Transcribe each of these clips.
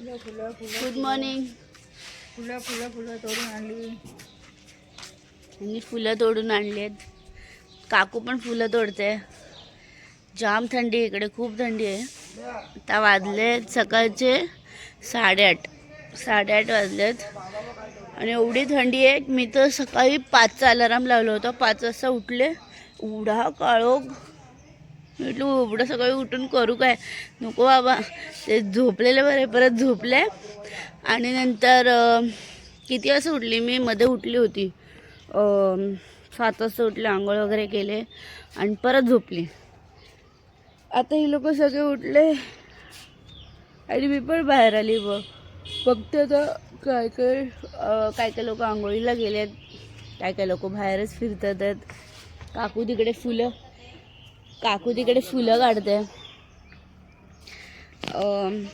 फुलं फुलं फुलं गुड मॉर्निंग फुलं फुलं फुलं तोडून आणली. यांनी फुलं तोडून आणली आहेत. काकू पण फुलं तोडते. जाम थंडी आहे इकडे खूप थंडी आहे. आता वाजले सकाळचे साडेआठ. साडेआठ वाजलेत आणि एवढी थंडी आहे मी तर सकाळी पाचचा अलाराम लावला होता. पाच वाजता उठले. एवढा काळोख. म्हटलं उबडं सकाळी उठून करू काय? नको बाबा. ते झोपलेलं बरे परत झोपले. आणि नंतर किती वाजता उठली? मी मध्ये उठली होती. सात वाजता उठले आंघोळ वगैरे केले आणि परत झोपली. आता ही लोक सगळे उठले. आणि मी पण बाहेर आली बघ. फक्त आता काय काय काय काय लोक आंघोळीला गेलेत. काय काय लोक बाहेरच फिरतात आहेत. काकू तिकडे फुलं काकू तिकडे फुलं काढते.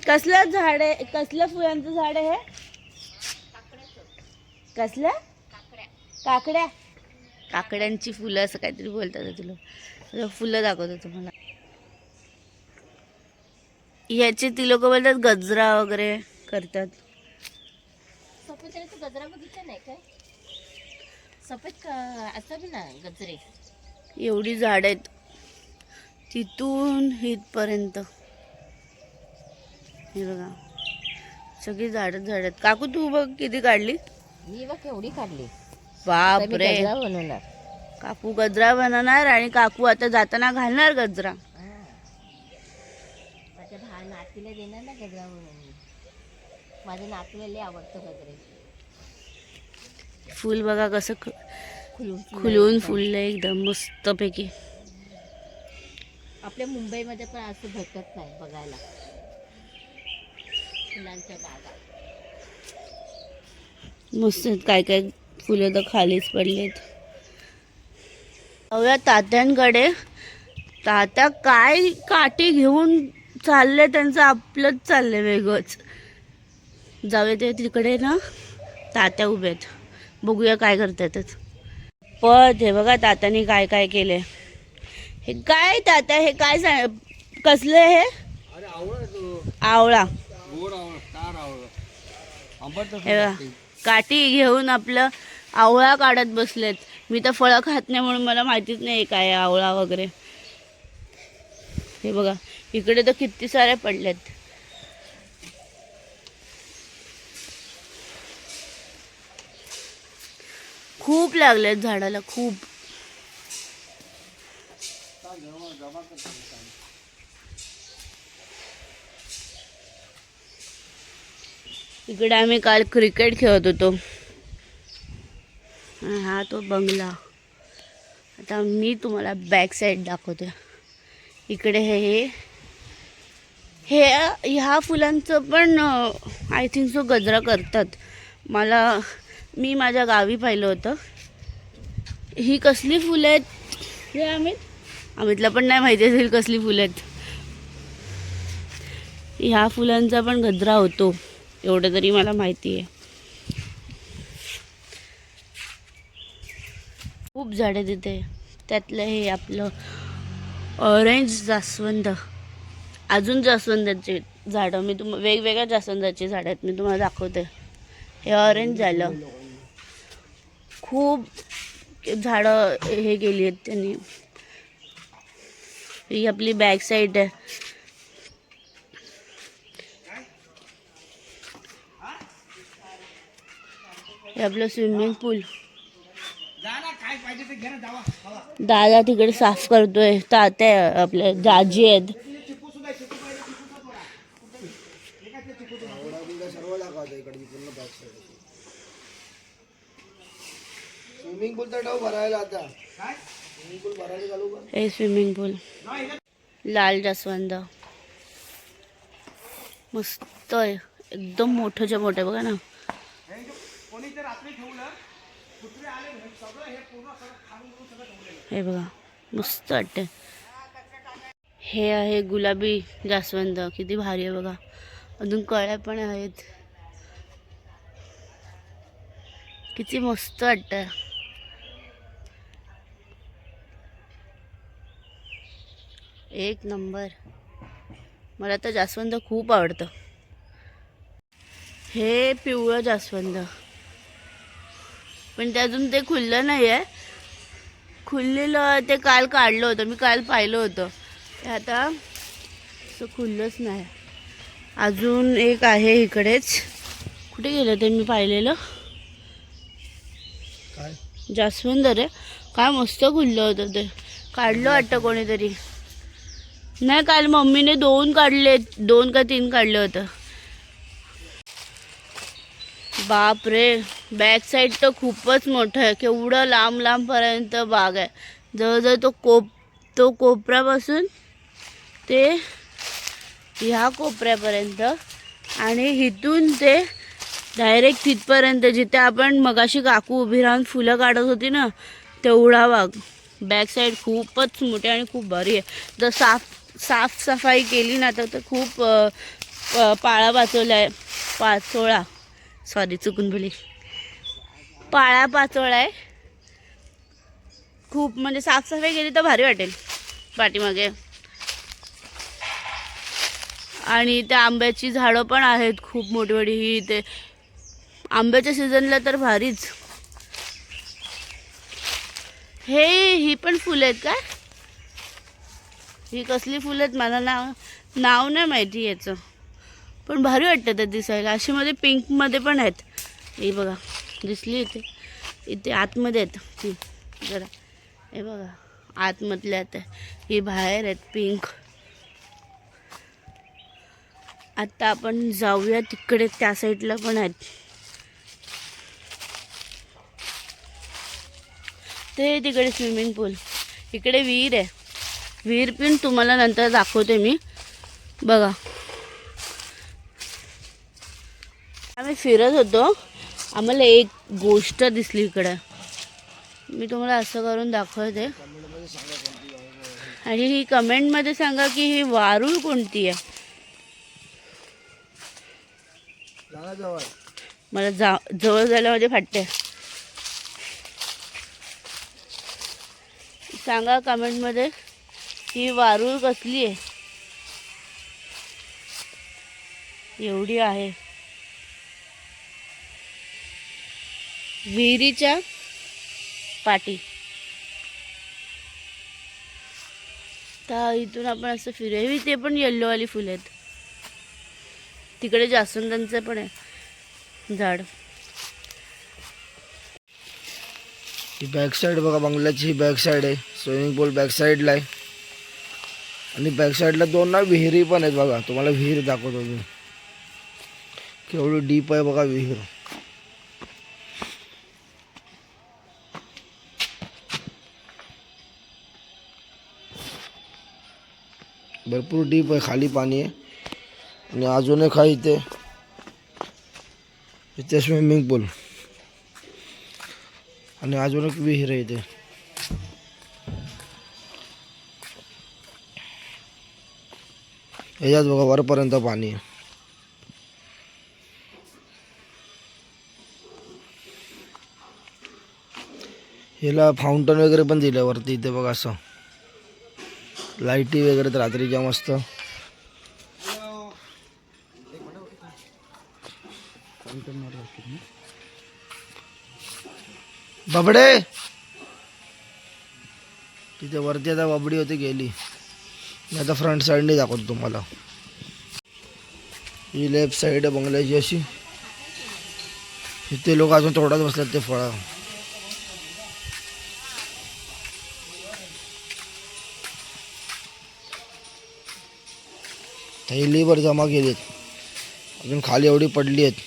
कसलं झाड आहे? कसलं फुलांचं झाड आहे हे? कसलं? काकड्या. काकड्यांची फुलं असं काहीतरी बोलतात तुला. फुलं दाखवतो तुम्हाला. ह्याचे ती लोक बोलतात गजरा वगैरे करतात. गजरा बघितला नाही काय? सफेद ना गजरे. एवढी झाड आहेत. तिथून इथपर्यंत. हे बघा. सगळी झाडच झाड आहेत काकू तू बघ किती काढली? मी बघ केवढी काढली. बापरे. गजरा बनवणार. काकू गजरा बनवणार आणि काकू आता जाताना घालणार गजरा. माझ्या भा नातीला देणार ना गजरा बनवून माझ्या नातीला लय आवडतं गजरे. फुल बघा कसं खुलून फुललं एकदम मस्तपैकी. आपल्या मुंबईमध्ये पण असं भेटत नाही बघायला. फुलांच्या बागा. मस्त. काय काय फुलं तर खालीच पडलेत. जाऊया तात्यांकडे. तात्या काय काठी घेऊन चालले त्यांचं आपलंच चाललंय वेगळंच. जाऊया ते तिकडे ना. तात्या उभे आहेत. बघूया काय करतात पद हे बघा तात्याने काय काय केले हे काय तात्या हे काय सांग कसलं हे? अरे आवड तो. आवळा. गोड आवड तार आवड आंबट हे बघा, काठी घेऊन आपलं आवळा काढत बसलेत. मी तर फळं खात नाही म्हणून मला माहितीच नाही काय आवळा वगैरे. हे बघा इकडे तर किती सारे पडलेत. खूप लागलेत झाडाला खूप. इकडे आम्ही काल क्रिकेट खेळत होतो. हा तो बंगला. आता मी तुम्हाला बॅक साईड दाखवते इकडे हे हे. हे ह्या फुलांचं पण आय थिंक सो गजरा करतात. मला मी माझ्या गावी पाहिलं होतं. ही कसली फुलं आहेत? हे आम्ही अमितला पण नाही माहिती असेल कसली फुलं आहेत. ह्या फुलांचा पण गजरा होतो. एवढं तरी मला माहिती आहे. खूप झाडे तिथे. त्यातलं हे आपलं ऑरेंज जास्वंद. अजून जास्वंदाचे झाडं. मी तुम वेगवेगळ्या जास्वंदाची झाडं आहेत. मी तुम्हाला दाखवते. हे ऑरेंज झालं. खूप झाडं हे केली आहेत त्यांनी. ही आपली बॅक साईड आहे हे आपलं स्विमिंग पूल। काय पाहिजे ते घे ना जावा हवा दादा तिकडे साफ करतोय तात्या आपल्या जाजी आहेत। सर्व दाखवतो इकडे पूर्ण बॅक साईड स्विमिंग पूल तर ठेव भरायला आता। हे स्विमिंग पूल. लाल जास्वंद. मस्त आहे. एकदम मोठंच्या मोठं बघा ना. हे हे बघा मस्त वाटते हे आहे गुलाबी जास्वंद. किती भारी आहे बघा. अजून कळ्या पण आहेत. किती मस्त वाटतं एक नंबर. मला तर जास्वंद खूप आवडतं. हे पिवळं जास्वंद. पण ते अजून ते खुललं नाही आहे खुललेलं ते काल काढलं होतं मी काल पाहिलं होतं. ते आता असं खुललंच नाही. अजून एक आहे इकडेच. कुठे गेलं ते मी पाहिलेलं? जास्वंद रे. काय मस्त खुललं होतं ते. काढलं वाटतं कोणीतरी. नाही काल मम्मीने दोन काढले दोन का तीन काढलं होतं. बाप रे बॅक साईड तर खूपच मोठं आहे. केवढं लांब लांबपर्यंत बाग आहे. जवळजवळ तो कोप तो कोपऱ्यापासून ते ह्या कोपऱ्यापर्यंत. आणि इथून ते डायरेक्ट तिथपर्यंत जिथे आपण मगाशी काकू उभी राहून फुलं काढत होती ना तेवढा बाग बॅक साईड खूपच मोठी आणि खूप भारी आहे. जर साफ साफसफाई केली ना तर खूप प- पाळा पाचोळा आहे पाचोळा. सॉरी चुकून बोली पाळा पाचोळा आहे खूप म्हणजे साफसफाई केली तर भारी वाटेल पाठीमागे. आणि त्या आंब्याची झाडं पण आहेत खूप मोठी मोठी. ही ते आंब्याच्या सीझनला तर भारीच. हे ही पण फुलं आहेत काय? ही कसली फुलं आहेत मला नाव नाव नाही माहिती याचं. पण भारी वाटतं ते दिसायला. अशी मध्ये पिंकमध्ये पण आहेत. ही बघा दिसली इथे. इथे आतमध्ये आहेत ती. जरा. हे बघा आतमधल्या आहेत ही बाहेर आहेत पिंक आत्ता आपण जाऊया तिकडे त्या साईडला पण आहेत. ते तिकडे स्विमिंग पूल इकडे विहीर आहे. विहीर पण तुम्हाला नंतर दाखवते मी. बघा. आम्ही फिरत होतो. आम्हाला एक गोष्ट दिसली इकडं. मी तुम्हाला असं करून दाखवते. आणि ही कमेंटमध्ये सांगा की ही वारूळ कोणती आहे? मला जा जवळ जायला माझे फाटते. सांगा कमेंटमध्ये. ही वारूळ कसली आहे? एवढी आहे. विहिरीच्या पाठी तर इथून आपण असं फिरूया. ते पण येल्लोवाली फुलं आहेत. तिकडे जास्वंदांचं पण आहे झाड. ही बॅक साईड बघा बंगल्याची ही बॅक साईड आहे. स्विमिंग पूल बॅक साईडला आहे. आणि बॅक साईडला दोन ना विहिरी पण आहेत बघा. तुम्हाला विहीर दाखवतो मी. केवढी डीप आहे बघा विहीर. भरपूर डीप आहे खाली पाणी आहे. आणि अजून एक आहे इथे इथे स्विमिंग पूल आणि अजून एक विहीर आहे इथे. ह्याच्यात बघा, वरपर्यंत पाणी आहे. फाउंटन वगैरे पण दिलं वरती, इथे बघा असं. लाईटी वगैरे तर रात्रीच्या मस्त. बबडे! तिथे वरती आता बबडी होती, गेली. मी आता फ्रंट साईडने दाखवतो तुम्हाला. ही लेफ्ट साईड आहे बंगल्याची अशी. इथे लोक अजून तोडत बसलेत ते फळं. थैलीवर जमा केलीत. अजून खाली एवढी पडली आहेत.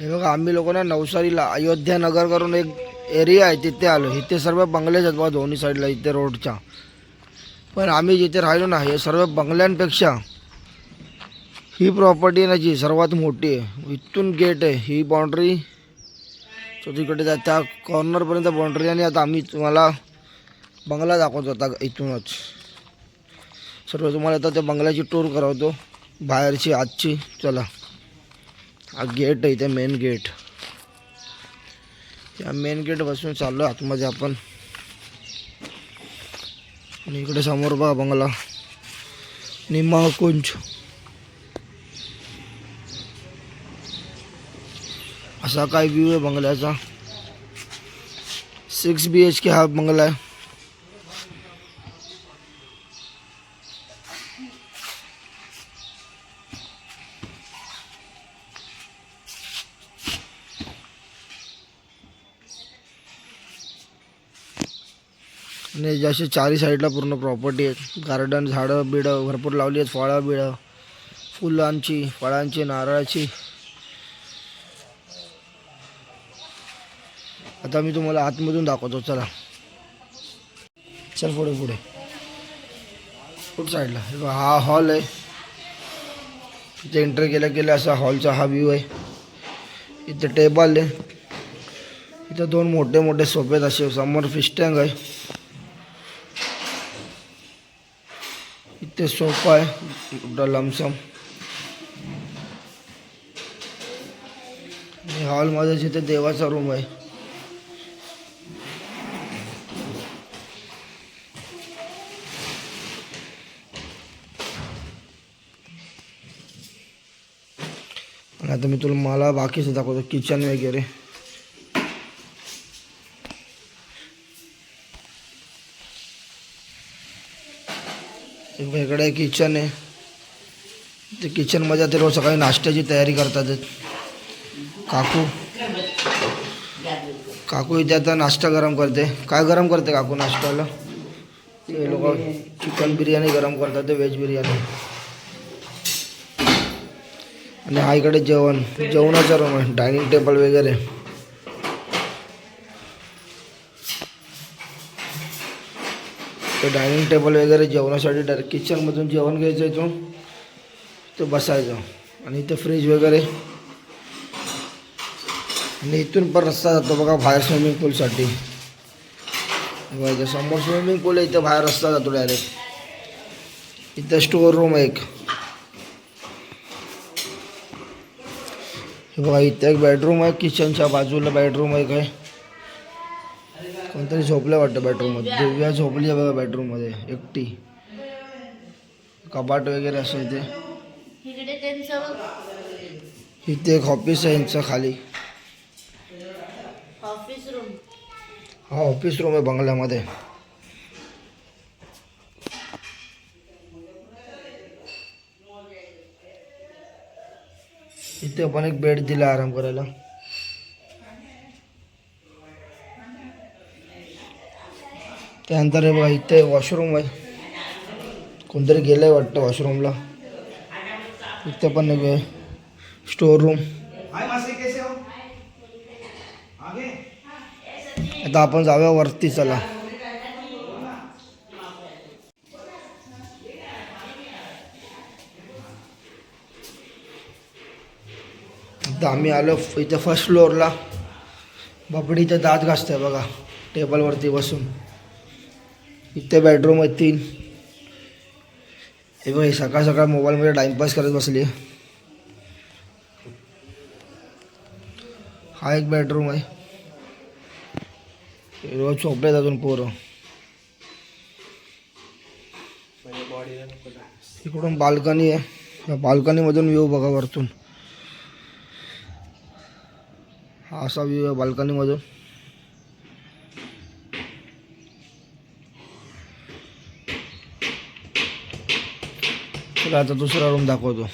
हे बघा आम्ही लोक ना नवसारीला अयोध्या नगर करून एक एरिया आहे तिथे आलो. इथे सर्व बंगलेच आहेत बघा दोन्ही साईडला इथे रोडच्या पण आम्ही जिथे राहिलो ना हे सर्व बंगल्यांपेक्षा ही प्रॉपर्टी ना जी सर्वात मोठी आहे. इथून गेट आहे ही बाउंड्री तो तिकडे जा त्या कॉर्नरपर्यंत बाउंड्री आणि आता आम्ही तुम्हाला बंगला दाखवतो आता इथूनच. सर्व तुम्हाला आता त्या बंगल्याची टूर करवतो. बाहेरची आजची चला. हा गेट आहे इथे मेन गेट त्या मेन गेट बसून चाललो आतमध्ये आपण. आणि इकडे समोर बा बंगला. निम्मा कुंज असा काय व्ह्यू आहे बंगल्याचा? सिक्स बी एच के हा बंगला आहे. आणि अशी चारी साईडला पूर्ण प्रॉपर्टी आहेत. गार्डन झाडं बिडं भरपूर लावली आहेत. फळं बिळं फुलांची फळांची नारळाची. आता मी तुम्हाला आतमधून दाखवतो. चला. चल पुढे पुढे. कुठ साईडला हे बघा, हा हॉल आहे. इथे एंटर केल्या गेल्या असा हॉलचा हा व्ह्यू आहे. इथे टेबल आहे. इथं दोन मोठे मोठे सोफे आहेत असे. समोर फिश टँक आहे. ते सोपं आहे. मोठा लमसम आणि हॉलमध्ये जिथे देवाचा रूम आहे. आणि आता मी तुला मला बाकीचं दाखवतो किचन वगैरे. एक वेगळं किचन आहे. ते किचनमध्ये ते रोज सकाळी नाश्त्याची तयारी करतात. काकू? काकू इथे आता नाश्ता गरम करते. काय गरम करते काकू नाश्त्याला? ते लोक चिकन बिर्याणी गरम करतात ते व्हेज बिर्याणी. आणि हा इकडे जेवण. जेवणाचा रूम आहे. डायनिंग टेबल वगैरे. ते डायनिंग टेबल वगैरे जेवणासाठी डायरेक्ट किचनमधून जेवण घ्यायचं इथून तो. बसायचं. आणि इथे फ्रीज वगैरे. आणि इथून पण रस्ता जातो बघा बाहेर स्विमिंग पूलसाठी समोर स्विमिंग पूल आहे इथं बाहेर रस्ता जातो डायरेक्ट. इथं स्टोअर रूम आहे एक. हे बघा इथं एक बेडरूम आहे किचनच्या बाजूला बेडरूम आहे. काय कोणतरी झोपलं वाटतं बेडरूममध्ये दिव्या झोपली आहे बघा बेडरूममध्ये एकटी. कपाट वगैरे असं इथे. इथे एक ऑफिस आहे यांचं खाली. ऑफिस रूम हा ऑफिस रूम आहे बंगल्यामध्ये. इथे पण एक बेड दिला आराम करायला. त्यानंतर हे बघा इथे वॉशरूम आहे. कोणतरी गेलंय वाटतं वॉशरूमला इथे पण एक स्टोर रूम आता आपण जाऊया वरती चला. आता आम्ही आलो इथे फर्स्ट फ्लोअरला बापडी इथे दात घासते बघा टेबलवरती बसून. इथे बेडरूम आहेत तीन. हे बघ सकाळ सकाळ मोबाईलमध्ये टाईमपास करत बसली आहे हा एक बेडरूम आहे. रोज झोपलेत अजून पोरं. इकडून बाल्कनी आहे. बाल्कनीमधून व्ह्यू बघा वरतून. हा असा व्ह्यू आहे बाल्कनीमधून चला आता दुसरा रूम दाखवतो.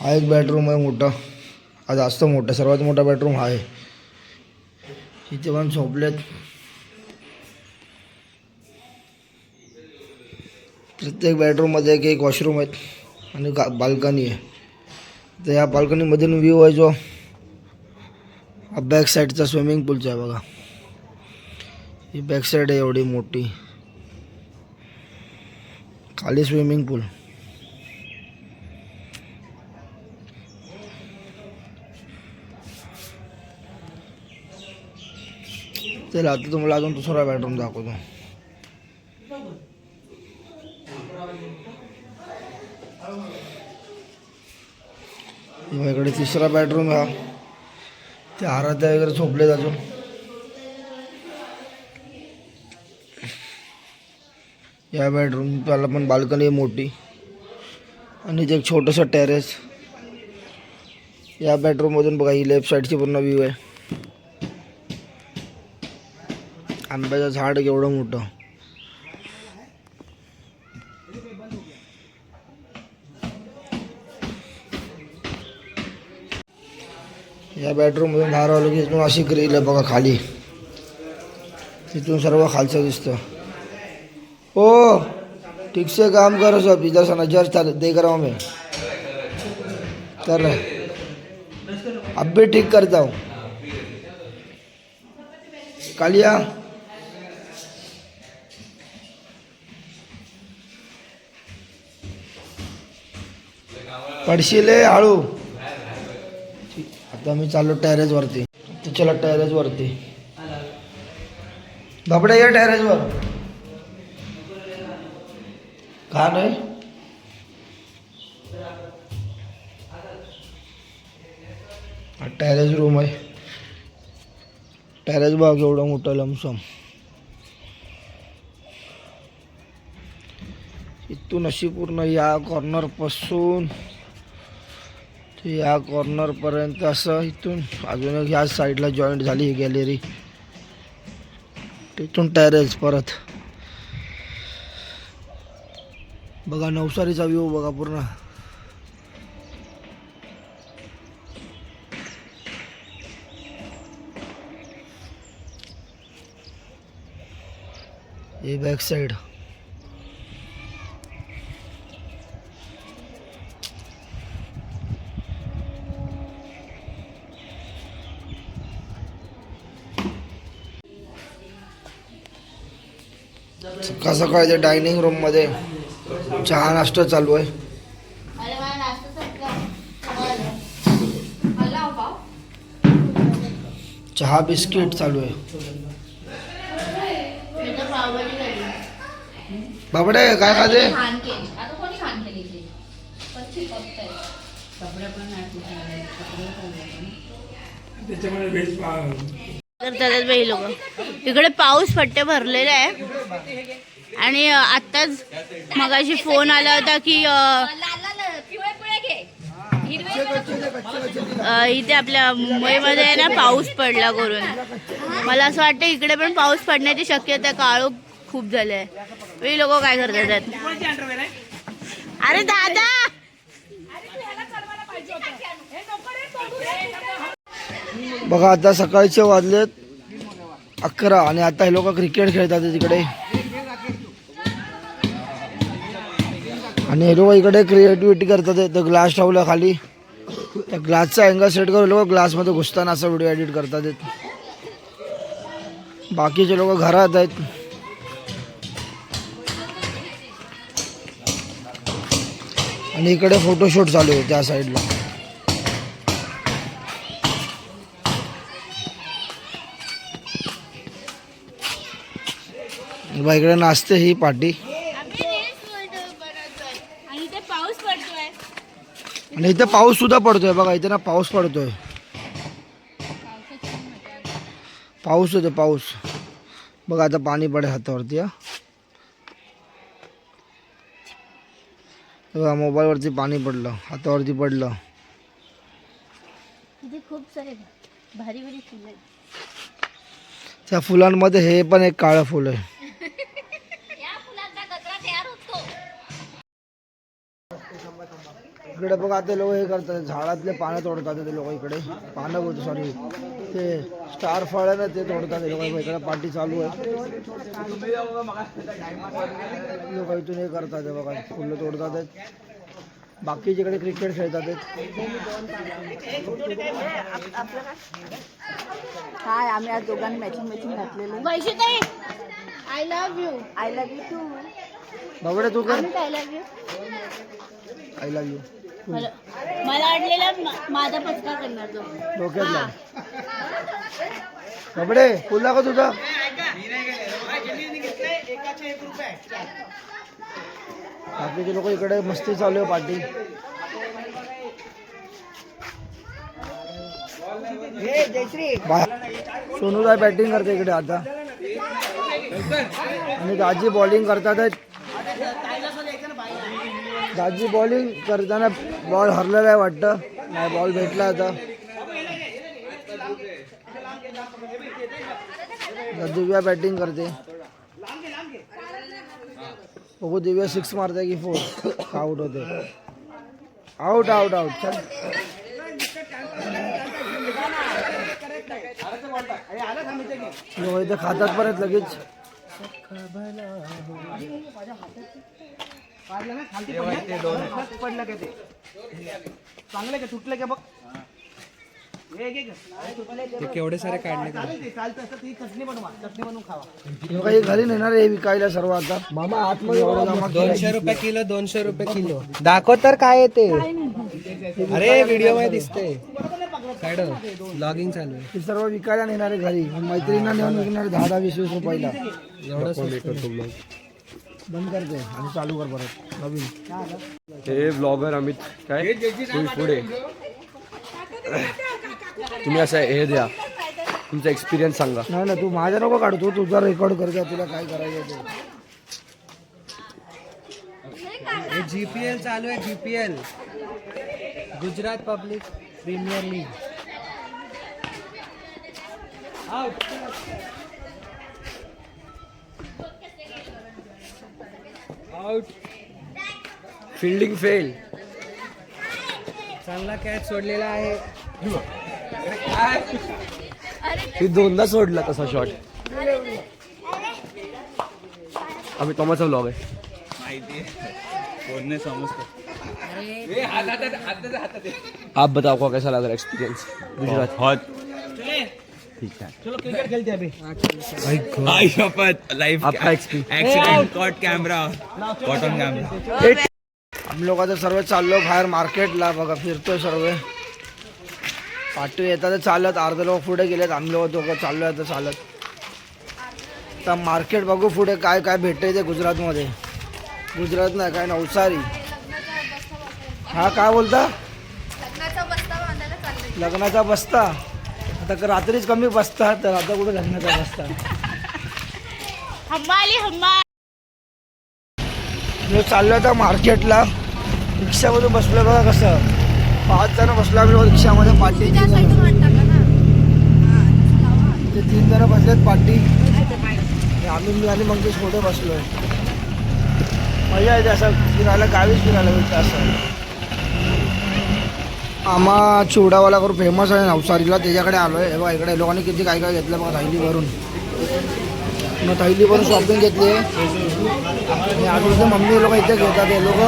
हा एक बेडरूम आहे मोठा. हा जास्त मोठा सर्वात मोठा बेडरूम हा आहे. इथे पण झोपलेत. प्रत्येक बेडरूममध्ये एक एक वॉशरूम आहेत. आणि बाल्कनी आहे. तर या बाल्कनीमधून व्ह्यू आहे जो हा बॅक साईडचा स्विमिंग पूलचा आहे बघा. ही बॅक साईड आहे एवढी मोठी. खाली स्विमिंग पूल चला आता तुम्हाला अजून दुसरा बेडरूम दाखवतो. इकडे तिसरा बेडरूम हा. ते आराध्या वगैरे झोपलेत अजून. या बेडरूम त्याला पण बाल्कनी आहे मोठी. आणि जे एक छोटंसं टेरेस या बेडरूममधून बघा ही लेफ्ट साईडची पूर्ण व्ह्यू आहे. आंब्याचं झाड एवढं मोठं. या बेडरूममधून बाहेर आलो की इथून अशी ग्रील आहे बघा खाली. तिथून सर्व खालचं दिसतं. ओ ठीक से काम करो सब इधर से नजर चल देख रहा हूँ मैं कर रहे अब भी ठीक करता हूँ. कालिया. पडशील हळू तर मी चाललो टॅरेजवरती वरती. तू चला टेरेस वरती. बापडे या का नाही? हा टेरेस रूम आहे. टॅरेज बाग एवढं मोठं लमसम इथून अशी पूर्ण या कॉर्नरपासून ते या कॉर्नरपर्यंत असं इथून अजून एक ह्या साईडला जॉईंट झाली ही गॅलरी तिथून टेरेस परत. बघा नवसारीचा व्ह्यू बघा पूर्ण. हे बॅक साईड कसं सकाळी ते डायनिंग रूममध्ये चहा नाश्ता चालू आहे? चहा बिस्किट चालू आहे. बाबडे काय खाते? करतात लोक. इकडे पाऊस फट्टे भरलेले आहे. आणि आत्ताच मगाशी फोन आला होता की इथे आपल्या मुंबईमध्ये आहे ना पाऊस पडला करून. मला असं वाटतं इकडे पण पाऊस पडण्याची शक्यता काळोख खूप झालंय. आहे लोक काय करतात त्यात? अरे दादा! बघा आता सकाळचे वाजलेत अकरा आणि आता हे लोक क्रिकेट खेळतात तिकडे. आणि हे लोक इकडे क्रिएटिव्हिटी करतात. तर ग्लास ठेवला खाली. त्या ग्लासचा अँगल सेट करून लोक ग्लासमध्ये घुसताना असा व्हिडिओ एडिट करतात. आहेत. बाकीचे लोक घरात आहेत. आणि इकडे फोटोशूट चालू आहे त्या साईडला बा इकडे नाचते ही पार्टी आणि इथे पाऊस पडतोय आणि इथे पाऊस सुद्धा पडतोय बघा इथे ना पाऊस पडतोय. पाऊस होतो पाऊस. बघा आता पाणी पडेल हातावरती बघा मोबाईलवरती पाणी पडलं हातावरती पडलं. खूप सारे भारी भारी त्या फुलांमध्ये हे पण एक काळं फुल आहे. इकडे बघा आता लोक हे करतात झाडातले पानं तोडतात ते लोक इकडे. पानं बोलतो सॉरी ते स्टार फळ ना ते तोडतात लोक. इकडे पार्टी चालू आहे. लोक इथून हे करतात हे बघा फुलं तोडतात आहेत बाकीचे इकडे क्रिकेट खेळतात काय आम्ही आज दोघांनी मॅचिंग मॅचिंग घातलेलं I love you I love you too बाबडे तू कर. I love you I love you मला मला वाटलेलं मा- माझा पचका करणार तो. डोक्यात लाव बाबडे फुल का तुझा. बाकीचे लोक इकडे मस्ती चालू आहे पार्टी. सोनूदा बॅटिंग करते इकडे आता. आणि दाजी बॉलिंग करतात आहेत. दाजी बॉलिंग करताना बॉल हरलेला आहे वाटतं. नाही बॉल भेटला आता. दिव्या बॅटिंग करते. बघू दिव्या सिक्स मारते की फोर आउट होते. आउट आउट आउट चल. खातात परत लगेच. केवढे सारे काढले हे काही घरी नेणार आहे हे विकायला सर्व आता मामा आतमध्ये. दोनशे रुपये किलो दोनशे रुपये किलो. दाखव तर काय येते अरे व्हिडिओमध्ये दिसते लॉगिंग चालू आहे. हे सर्व विकायला नेणार आहे घरी. मैत्रिणींना नेऊन विकणार दहा दहा वीस वीस रुपयाला. एवढं. बंद करते आणि चालू कर परत. नवीन. हे ब्लॉगर अमित काय? तुम्ही पुढे. तुम्ही असं हे द्या. तुमचा एक्सपिरियन्स सांगा. नाही ना तू माझ्या नको काढू. तू तुझा रेकॉर्ड कर तुला काय करायचं ते. जीपीएल चालू आहे GPL Gujarat public premier league. Fielding fail चांगला कॅच सोडलेला आहे. दोनदा सोडला तसा शॉट आम्ही तोमाचा ब्लॉग आहे. आप बताओ को कैसा लग रहा है एक्सपीरियंस गुजरात. बहुत आई शपथ लाइव आपका experience accident caught camera caught on camera आम्ही लोक आता सर्व चाललो बाहेर मार्केटला बघा फिरतोय सर्व. पाठी येतात चालत. अर्धे लोक पुढे गेलेत आम्ही लोक दोघं चाललो आता चालत. आता मार्केट बघू पुढे काय काय भेटते ते गुजरातमध्ये. गुजरात नाही काय नवसारी हा काय बोलता? लग्नाचा बस्ता? आता क- रात्रीच कमी बसता तर आता कुठे लग्नाचा बसता हम्माली हम्मा मी चाललो आता मार्केटला. रिक्षामध्ये बसलो बघा कसं. पाच जण बसलो आम्ही रिक्षामध्ये पाठी तीन जण. ते तीन जण बसलेत पाठी आणि आम्ही मी आणि मंगेश पुढे बसलोय. मजा येते असं फिरायला गावीच फिरायला भेटतं असं. आम्हा चिवडावाला करून फेमस आहे नवसारीला त्याच्याकडे आलो आहे बघा इकडे लोकांनी किती काय काय घेतलं बघा थैलीवरून मग थैली शॉपिंग घेतली आहे. आणि आम्ही मम्मी लोक इथे घेतात हे लोक.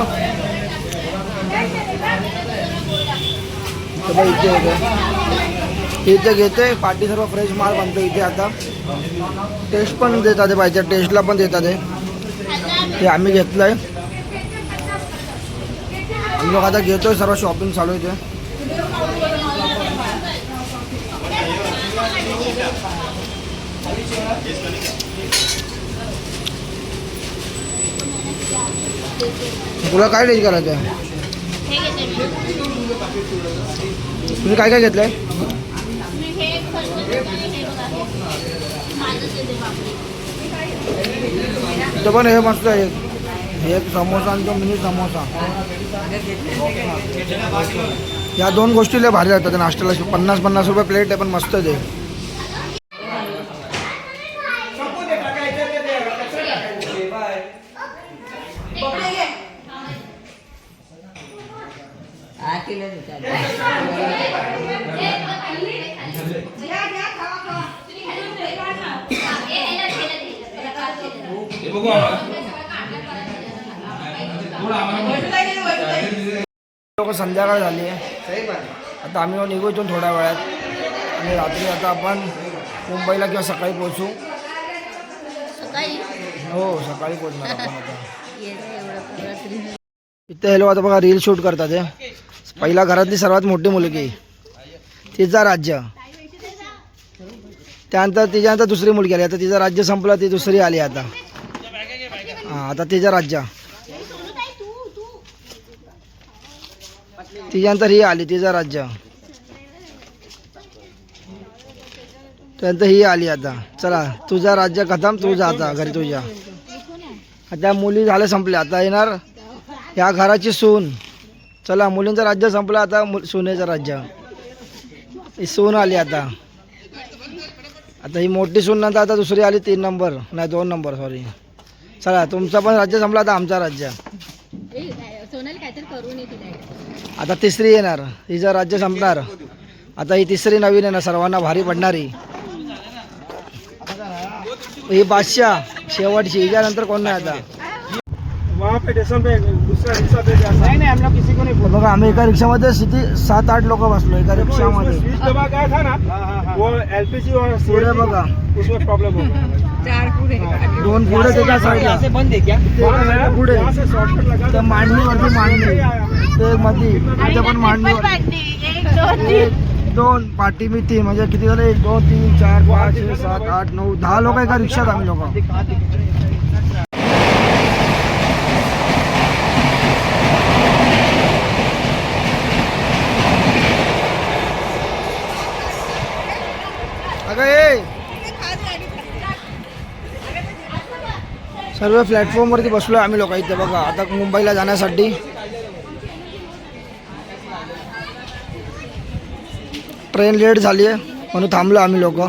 इथे येते इथे घेते पाठी सर्व फ्रेश माल बनतो इथे आता. टेस्ट पण देतात ते पाहिजे टेस्टला पण देतात ते ते आम्ही घेतलं आहे आम्ही लोक आता घेतोय सर्व शॉपिंग चालू इथे. तुला काय टेस्ट करायचं आहे तुम्ही काय काय घेतलंय? इथं पण हे मस्त आहे. एक समोसा आणि तो मिनी समोसा. या दोन गोष्टी लय भारी राहतात नाश्त्याला पन्नास पन्नास रुपये प्लेट आहे, पण मस्त ते. संध्याकाळ झाली आहे. आता आम्ही निघू इथून थोड्या वेळात. आणि रात्री आता आपण मुंबईला किंवा सकाळी पोहोचू. सकाळी? हो सकाळी पोहोचणार आपण आता. येते एवढं रात्री. इथे हे लोक आता बघा रील शूट करतात हे. पहिला घरातली सर्वात मोठी मुलगी. तिचा राज्य. त्यानंतर तिच्यानंतर दुसरी मुलगी आली. आता तिचं राज्य संपलं ती दुसरी आली आता. हां आता तिचं राज्य. तिच्यानंतर ही आली तिचं राज्य. त्यानंतर ही आली आता. चला तुझं राज्य खतम तुझा आता घरी तुझ्या. आता मुली झाल्या संपल्या आता येणार या घराची सून. चला मुलींचं राज्य संपलं आता मु- सुनेचं राज्य. ही सून आली आता. आता ही मोठी सून नंतर आता दुसरी आली तीन नंबर नाही दोन नंबर सॉरी चला तुमचं पण राज्य संपलं आता आमचा राज्य सोनाली काहीतरी करू नये तिला आता तिसरी येणार. हिचं राज्य संपणार आता ही तिसरी नवीन येणार. सर्वांना भारी पडणारी. ही बादशाह शेवटची. हिच्यानंतर कोण नाही आता? नाही नाही आम्हाला किसी को नाही बघा आम्ही एका रिक्षामध्ये किती सात आठ लोक बसलो. एका रिक्षामध्ये. पुढे बघा. दोन पुढे त्याच्या साईडला. ते पुढे. त्या मांडणीवरती मांडणी. ते मध्ये तिथे पण एक दोन पाठी मी तीन म्हणजे किती झाले? एक दोन तीन चार पाच छे सात आठ नऊ दहा लोक एका रिक्षात आम्ही लोक अगं ये सर्व प्लॅटफॉर्मवरती बसलो आम्ही लोक इथे बघा. आता मुंबईला जाण्यासाठी. ट्रेन लेट झाली आहे म्हणून थांबलो आम्ही लोक.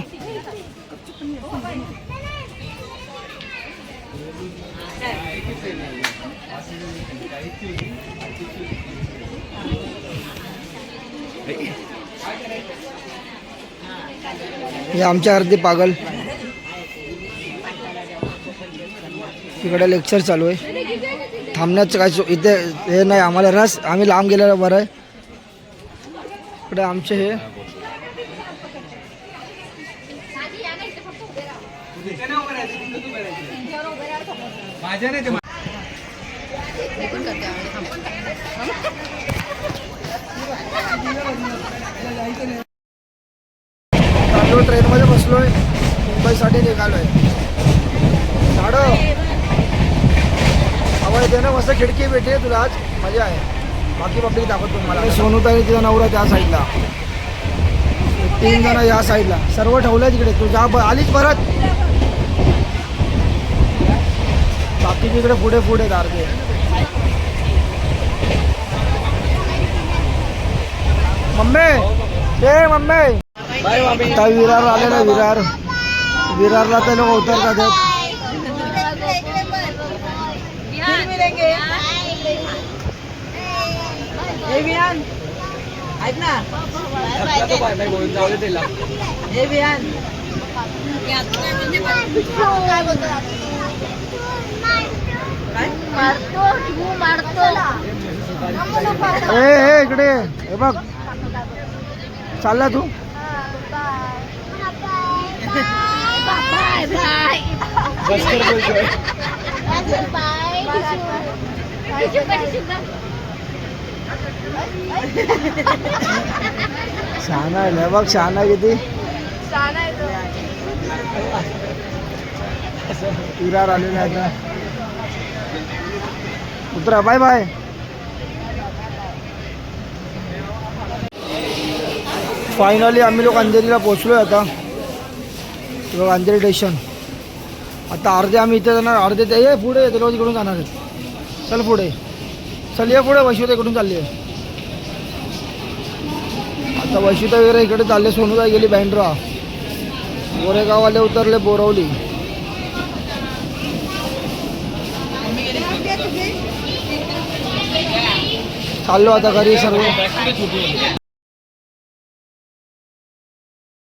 हे आमच्या अर्धी पागल. तिकडे लेक्चर चालू आहे. थांबण्याचं काय इथे हे नाही आम्हाला रस आम्ही लांब गेलेलं बरं आहे. इकडे आमचे हे. माझ्या नाही ट्रेनमध्ये बसलोय. मुंबईसाठी निघालोय. झाडं. हवा येते ना मस्त खिडकी भेटते तुला आज मज़ा आहे. बाकी पब्लिक दाखवतो मला सोनूताई तिचा नवरा त्या साईडला तीन जण या साईडला सर्व ठेवलंय तिकडे. तू जा आलीच परत. बाकी तिकडे पुढे पुढे दारते मम्मी! ए मम्मी! आता विरार आले ना विरार. विरारला ते लोक उतरतात. मारतो तू मारतो ए ए इकडे ये. हे बघ चालला तू बाय बाय शहाणा आहे हे बघ शहाणा किती. विरार आलेला आहे आता उतरा बाय बाय. फायनली आम्ही लोक अंधेरीला पोचलोय आता. हे बघ अंधेरी स्टेशन आता अर्धे आम्ही इथे जाणार अर्धे ते ये पुढे ते लोक तिकडून जाणार आहेत. चल पुढे. चल ये पुढे वैश्वता इकडून चालली आहे. आता वैशिता वगैरे इकडे चालले सोनूताई गेली बँड्रा. गोरेगाववाले उतरले बोरवली. चाललो आता घरी सर्व.